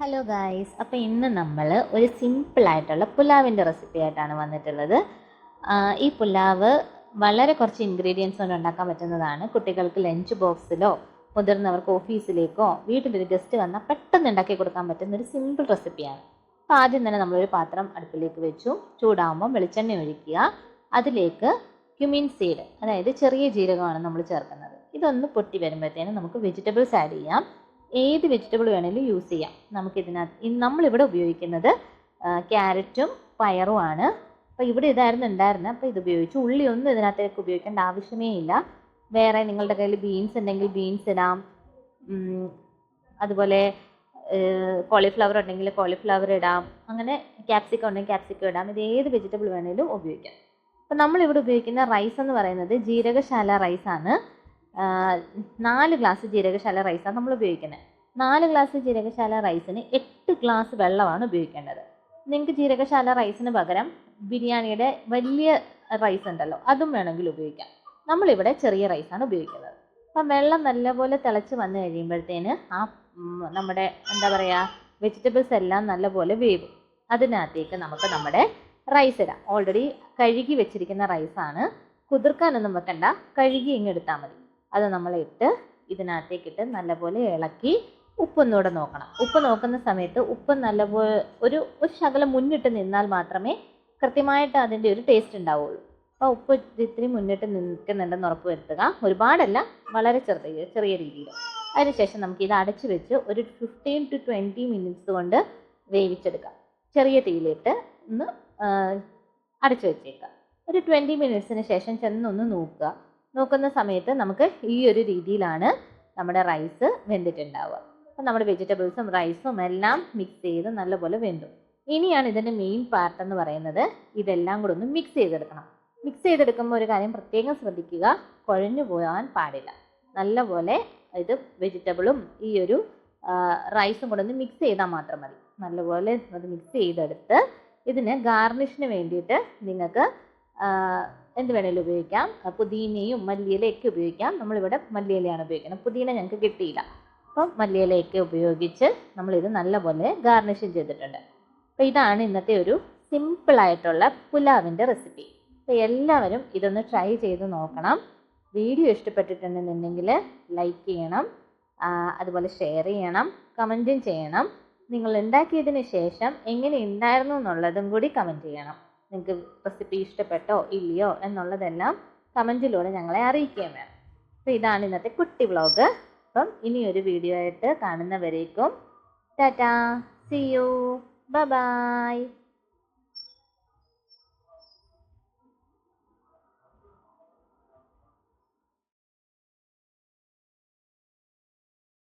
Hello guys അപ്പോൾ ഇന്ന് നമ്മൾ ഒരു സിമ്പിളായിട്ടുള്ള പുലാവിന്റെ റെസിപ്പി ആയിട്ടാണ് വന്നിട്ടുള്ളത്. ഈ പുലാവ് വളരെ കുറച്ച് ഇൻഗ്രീഡിയൻസ് കൊണ്ട് ഉണ്ടാക്കാൻ പറ്റുന്നതാണ്. കുട്ടികൾക്ക് ലഞ്ച് ബോക്സിലോ മുതിർന്നവർക്ക് ഓഫീസിലേക്കോ വീട്ടിലൊരു ഗസ്റ്റ് വന്നാൽ പെട്ടെന്ന് ഉണ്ടാക്കി കൊടുക്കാൻ പറ്റുന്ന ഒരു സിമ്പിൾ റെസിപ്പിയാണ് അപ്പോൾ ആദ്യം തന്നെ നമ്മളൊരു പാത്രം അടുപ്പിലേക്ക് വെച്ചു. ചൂടാകുമ്പോൾ വെളിച്ചെണ്ണ ഒഴിക്കുക. അതിലേക്ക് ക്യുമിൻ സീഡ് അതായത് ചെറിയ ജീരകമാണ് നമ്മൾ ചേർക്കുന്നത്. ഇതൊന്ന് പൊട്ടി വരുമ്പോഴത്തേനും നമുക്ക് വെജിറ്റബിൾസ് ആഡ് ചെയ്യാം. ഏത് വെജിറ്റബിൾ വേണമെങ്കിലും യൂസ് ചെയ്യാം. നമുക്കിതിനകത്ത് നമ്മളിവിടെ ഉപയോഗിക്കുന്നത് ക്യാരറ്റും പയറുമാണ് അപ്പോൾ ഇവിടെ ഇതായിരുന്നു ഉണ്ടായിരുന്നത് അപ്പോൾ ഇത് ഉപയോഗിച്ചു ഉള്ളി ഒന്നും ഇതിനകത്തേക്ക് ഉപയോഗിക്കേണ്ട ആവശ്യമേ ഇല്ല. വേറെ നിങ്ങളുടെ കയ്യിൽ ബീൻസ് ഉണ്ടെങ്കിൽ ബീൻസ് ഇടാം. അതുപോലെ കോളിഫ്ലവർ ഉണ്ടെങ്കിൽ കോളിഫ്ലവർ ഇടാം. അങ്ങനെ ക്യാപ്സിക്കം ഉണ്ടെങ്കിൽ ക്യാപ്സിക്കം ഇടാം. ഇത് ഏത് വെജിറ്റബിൾ വേണമെങ്കിലും ഉപയോഗിക്കാം. അപ്പം നമ്മളിവിടെ ഉപയോഗിക്കുന്ന റൈസ് എന്ന് പറയുന്നത് ജീരകശാല റൈസാണ് നാല് ഗ്ലാസ് ജീരകശാല റൈസാണ് നമ്മൾ ഉപയോഗിക്കുന്നത് നാല് ഗ്ലാസ് ജീരകശാല റൈസിന് എട്ട് ഗ്ലാസ് വെള്ളമാണ് ഉപയോഗിക്കേണ്ടത്. നിങ്ങൾക്ക് ജീരകശാല റൈസിന് പകരം ബിരിയാണിയുടെ വലിയ റൈസ് ഉണ്ടല്ലോ അതും വേണമെങ്കിൽ ഉപയോഗിക്കാം. നമ്മളിവിടെ ചെറിയ റൈസാണ് ഉപയോഗിക്കുന്നത്. അപ്പം വെള്ളം നല്ലപോലെ തിളച്ച് വന്നു കഴിയുമ്പോഴത്തേന് ആ നമ്മുടെ എന്താ പറയുക വെജിറ്റബിൾസ് എല്ലാം നല്ലപോലെ വേവും. അതിനകത്തേക്ക് നമുക്ക് നമ്മുടെ റൈസ് ഇടാം. ഓൾറെഡി കഴുകി വെച്ചിരിക്കുന്ന റൈസാണ് കുതിർക്കാനൊന്നും വെക്കണ്ട. കഴുകി ഇങ്ങ് എടുത്താൽ മതി. അത് നമ്മൾ ഇട്ട് ഇതിനകത്തേക്കിട്ട് നല്ലപോലെ ഇളക്കി ഉപ്പൊന്നുകൂടെ നോക്കണം. ഉപ്പ് നോക്കുന്ന സമയത്ത് ഉപ്പ് നല്ലപോലെ ഒരു ഒരു ശകലം മുന്നിട്ട് നിന്നാൽ മാത്രമേ കൃത്യമായിട്ട് അതിന്റെ ഒരു ടേസ്റ്റ് ഉണ്ടാവുള്ളൂ. അപ്പോൾ ഉപ്പ് ഇത്തിരി മുന്നിട്ട് നിൽക്കുന്നുണ്ടെന്ന് ഉറപ്പ് വരുത്തുക. ഒരുപാടല്ല വളരെ ചെറിയ ചെറിയ രീതിയിൽ അതിനുശേഷം നമുക്ക് ഇത് അടച്ചു വെച്ച് ഒരു ഫിഫ്റ്റീൻ ടു ട്വന്റി മിനിറ്റ്സ് കൊണ്ട് വേവിച്ചെടുക്കാം. ചെറിയ തീയിലിട്ട് ഒന്ന് അടച്ചു വെച്ചേക്കാം ഒരു ട്വന്റി മിനിറ്റ്സിന് ശേഷം ചെന്നൊന്ന് നോക്കുക. നോക്കുന്ന സമയത്ത് നമുക്ക് ഈ ഒരു രീതിയിലാണ് നമ്മുടെ റൈസ് വെന്തിട്ടുണ്ടാവുക. അപ്പം നമ്മുടെ വെജിറ്റബിൾസും റൈസും എല്ലാം മിക്സ് ചെയ്ത് നല്ലപോലെ വെന്തു. ഇനിയാണ് ഇതിന്റെ മെയിൻ പാർട്ട് എന്ന് പറയുന്നത് ഇതെല്ലാം കൂടെ ഒന്ന് മിക്സ് ചെയ്തെടുക്കണം. മിക്സ് ചെയ്തെടുക്കുമ്പോൾ ഒരു കാര്യം പ്രത്യേകം ശ്രദ്ധിക്കുക കുഴഞ്ഞു പോകാൻ പാടില്ല. നല്ലപോലെ ഇത് വെജിറ്റബിളും ഈ ഒരു റൈസും കൂടെ ഒന്ന് മിക്സ് ചെയ്താൽ മാത്രം മതി. നല്ലപോലെ അത് മിക്സ് ചെയ്തെടുത്ത് ഇതിന് ഗാർണിഷിന് വേണ്ടിയിട്ട് നിങ്ങൾക്ക് എന്ത് വേണേലും ഉപയോഗിക്കാം. പുതിനയും മല്ലിയിലയൊക്കെ ഉപയോഗിക്കാം. നമ്മളിവിടെ മല്ലിയിലയാണ് ഉപയോഗിക്കുന്നത്. പുതിന ഞങ്ങൾക്ക് കിട്ടിയില്ല. അപ്പം മല്ലിയിലയൊക്കെ ഉപയോഗിച്ച് നമ്മളിത് നല്ലപോലെ ഗാർണിഷും ചെയ്തിട്ടുണ്ട്. അപ്പോൾ ഇതാണ് ഇന്നത്തെ ഒരു സിമ്പിളായിട്ടുള്ള പുലാവിന്റെ റെസിപ്പി. അപ്പോൾ എല്ലാവരും ഇതൊന്ന് ട്രൈ ചെയ്ത് നോക്കണം. വീഡിയോ ഇഷ്ടപ്പെട്ടിട്ടുണ്ടെന്നുണ്ടെങ്കിൽ ലൈക്ക് ചെയ്യണം. അതുപോലെ ഷെയർ ചെയ്യണം. കമന്റും ചെയ്യണം. നിങ്ങൾ ഉണ്ടാക്കിയതിന് ശേഷം എങ്ങനെ ഉണ്ടായിരുന്നു എന്നുള്ളതും കൂടി കമന്റ് ചെയ്യണം. നിങ്ങൾക്ക് റെസിപ്പി ഇഷ്ടപ്പെട്ടോ ഇല്ലയോ എന്നുള്ളതെല്ലാം കമന്റിലൂടെ ഞങ്ങളെ അറിയിക്കുകയും വേണം. അപ്പോൾ ഇതാണ് ഇന്നത്തെ കുട്ടി വ്ളോഗ് അപ്പം ഇനിയൊരു വീഡിയോ ആയിട്ട് കാണുന്നവരേക്കും. ടാറ്റാ. See you bye